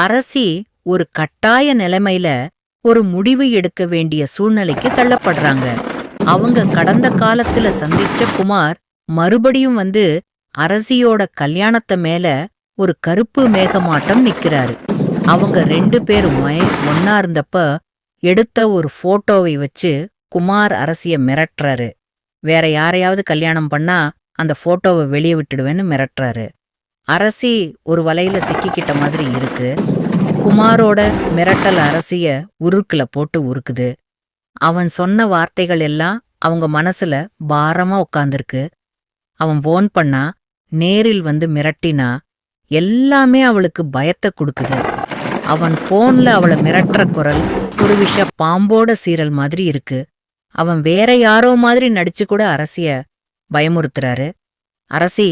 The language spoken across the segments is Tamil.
அரசி ஒரு கட்டாய நிலைமையில ஒரு முடிவு எடுக்க வேண்டிய சூழ்நிலைக்கு தள்ளப்படுறாங்க. அவங்க கடந்த காலத்துல சந்திச்ச குமார் மறுபடியும் வந்து அரசியோட கல்யாணத்தை மேல ஒரு கருப்பு மேகமாட்டம் நிக்கிறாரு. அவங்க ரெண்டு பேரும் ஒன்னா இருந்தப்ப எடுத்த ஒரு போட்டோவை வச்சு குமார் அரசிய மிரட்டுறாரு. வேற யாரையாவது கல்யாணம் பண்ணா அந்த போட்டோவை வெளியே விட்டுடுவேன்னு மிரட்டுறாரு. அரசி ஒரு வலையில சிக்கிக்கிட்ட மாதிரி இருக்கு. குமாரோட மிரட்டல் அரசிய உருக்குல போட்டு உருக்குது. அவன் சொன்ன வார்த்தைகள் எல்லாம் அவங்க மனசுல பாரமா உட்காந்துருக்கு அவன் போன் பண்ணா நேரில் வந்து மிரட்டினா எல்லாமே அவளுக்கு பயத்தை கொடுக்குது. அவன் போன்ல அவளை மிரட்டுற குரல் ஒரு விஷ பாம்போட சீரல் மாதிரி இருக்கு. அவன் வேற யாரோ மாதிரி நடிச்சு கூட அரசிய பயமுறுத்துறாரு. அரசி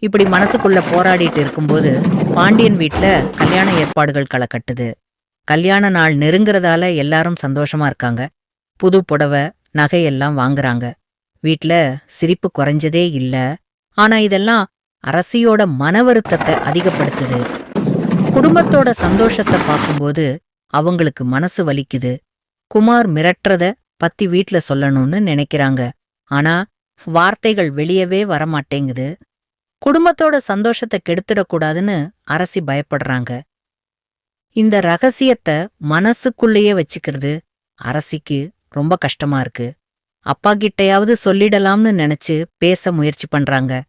இப்படி மனசுக்குள்ள போராடிட்டு இருக்கும்போது பாண்டியன் வீட்ல கல்யாண ஏற்பாடுகள் களை கட்டுது கல்யாண நாள் நெருங்குறதால எல்லாரும் சந்தோஷமா இருக்காங்க. புது புடவை நகையெல்லாம் வாங்குறாங்க. வீட்ல சிரிப்பு குறைஞ்சதே இல்ல. ஆனா இதெல்லாம் அரசியோட மன வருத்தத்தை அதிகப்படுத்துது. குடும்பத்தோட சந்தோஷத்தை பார்க்கும்போது அவங்களுக்கு மனசு வலிக்குது. குமார் மிரட்டுறத பத்தி வீட்ல சொல்லணும்னு நினைக்கிறாங்க. ஆனா வார்த்தைகள் வெளியவே வரமாட்டேங்குது. குடும்பத்தோட சந்தோஷத்தை கெடுத்துடக்கூடாதுன்னு அரசி பயப்படுறாங்க. இந்த ரகசியத்தை மனசுக்குள்ளேயே வச்சுக்கிறது அரசிக்கு ரொம்ப கஷ்டமா இருக்கு. அப்பா கிட்டயாவது சொல்லிடலாம்னு நினைச்சு பேச முயற்சி பண்றாங்க.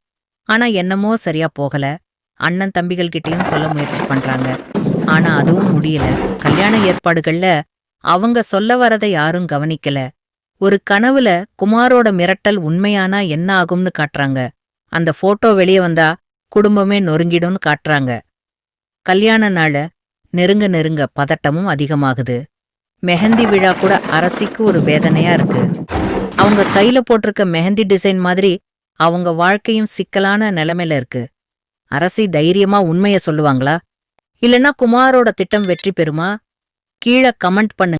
ஆனா என்னமோ சரியா போகல. அண்ணன் தம்பிகள் கிட்டயும் சொல்ல முயற்சி பண்றாங்க. ஆனா அதுவும் முடியல. கல்யாண ஏற்பாடுகள்ல அவங்க சொல்ல வரதை யாரும் கவனிக்கல. ஒரு கனவுல குமாரோட மிரட்டல் உண்மையானா என்ன ஆகும்னு காட்டுறாங்க. அந்த போட்டோ வெளியே வந்தா குடும்பமே நொறுங்கிடும்னு காட்டுறாங்க. கல்யாண நாள நெருங்க நெருங்க பதட்டமும் அதிகமாகுது. மெஹந்தி விழா கூட அரசிக்கு ஒரு வேதனையா இருக்கு. அவங்க கையில போட்டிருக்க மெஹந்தி டிசைன் மாதிரி அவங்க வாழ்க்கையும் சிக்கலான நிலைமையில இருக்கு. அரசி தைரியமா உண்மைய சொல்லுவாங்களா? இல்லனா குமாரோட திட்டம் வெற்றி பெறுமா? கீழே கமெண்ட் பண்ணுங்க.